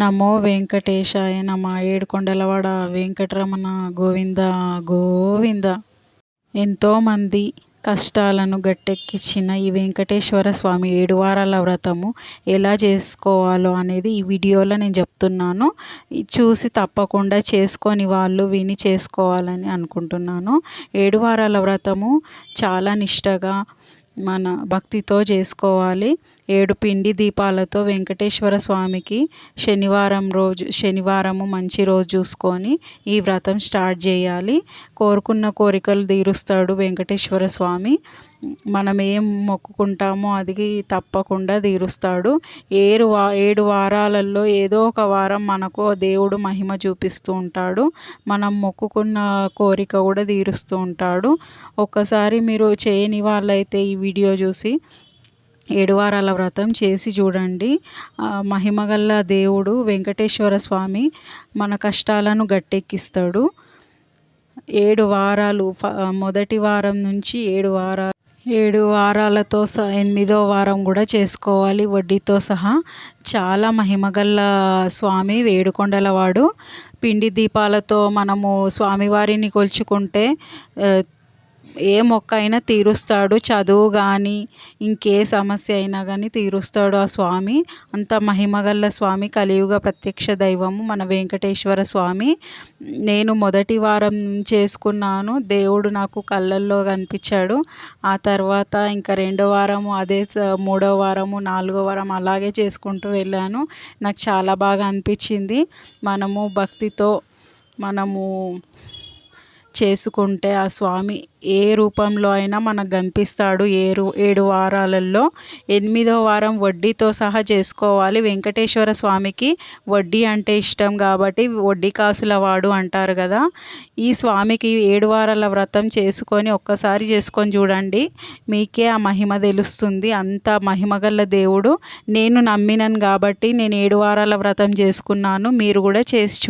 నమో వెంకటేశాయ నమ. ఏడుకొండలవాడ వెంకటరమణ గోవింద గోవింద. ఎంతోమంది కష్టాలను గట్టెక్కించిన ఈ వెంకటేశ్వర స్వామి ఏడు వారాల వ్రతము ఎలా చేసుకోవాలో అనేది ఈ వీడియోలో నేను చెప్తున్నాను. చూసి తప్పకుండా చేసుకొని వాళ్ళు విని చేసుకోవాలని అనుకుంటున్నాను. ఏడు వారాల వ్రతము చాలా నిష్టగా మన భక్తితో చేసుకోవాలి. ఏడు పిండి దీపాలతో వెంకటేశ్వర స్వామికి శనివారం రోజు శనివారము మంచి రోజు చూసుకొని ఈ వ్రతం స్టార్ట్ చేయాలి. కోరుకున్న కోరికలు తీరుస్తాడు వెంకటేశ్వర స్వామి. మనం ఏం మొక్కుకుంటామో అది తప్పకుండా తీరుస్తాడు. ఏడు వా ఏడు వారాలలో ఏదో ఒక వారం మనకు దేవుడు మహిమ చూపిస్తూ ఉంటాడు. మనం మొక్కుకున్న కోరిక కూడా తీరుస్తూ ఉంటాడు. ఒక్కసారి మీరు చేయని వాళ్ళైతే ఈ వీడియో చూసి ఏడు వారాల వ్రతం చేసి చూడండి. మహిమగల్ల దేవుడు వెంకటేశ్వర స్వామి మన కష్టాలను గట్టెక్కిస్తాడు. ఏడు వారాలు మొదటి వారం నుంచి ఏడు వారాలు ఏడు వారాలతో సహా ఎనిమిదో వారం కూడా చేసుకోవాలి. వడ్డీతో సహా చాలా మహిమగల్ల స్వామి వేడుకొండలవాడు. పిండి దీపాలతో మనము స్వామివారిని కొలుచుకుంటే ఏ మొక్క అయినా తీరుస్తాడు చదువు కానీ ఇంకే సమస్య అయినా కానీ తీరుస్తాడు ఆ స్వామి. అంత మహిమగల్ల స్వామి కలియుగ ప్రత్యక్ష దైవము మన వెంకటేశ్వర స్వామి. నేను మొదటి వారం చేసుకున్నాను దేవుడు నాకు కళ్ళల్లో కనిపించాడు. ఆ తర్వాత ఇంకా రెండో వారము అదే మూడో వారము నాలుగో వారం అలాగే చేసుకుంటూ వెళ్ళాను. నాకు చాలా బాగా అనిపించింది. మనము భక్తితో మనము చేసుకుంటే ఆ స్వామి ఏ రూపంలో అయినా మనకు కనిపిస్తాడు. ఏరు ఏడు వారాలలో ఎనిమిదో వారం వడ్డీతో సహా చేసుకోవాలి. వెంకటేశ్వర స్వామికి వడ్డీ అంటే ఇష్టం కాబట్టి వడ్డీ కాసుల వాడు అంటారు కదా. ఈ స్వామికి ఏడు వారాల వ్రతం చేసుకొని ఒక్కసారి చేసుకొని చూడండి. మీకే ఆ మహిమ తెలుస్తుంది. అంత మహిమగల దేవుడు. నేను నమ్మినాను కాబట్టి నేను ఏడు వారాల వ్రతం చేసుకున్నాను. మీరు కూడా చేసి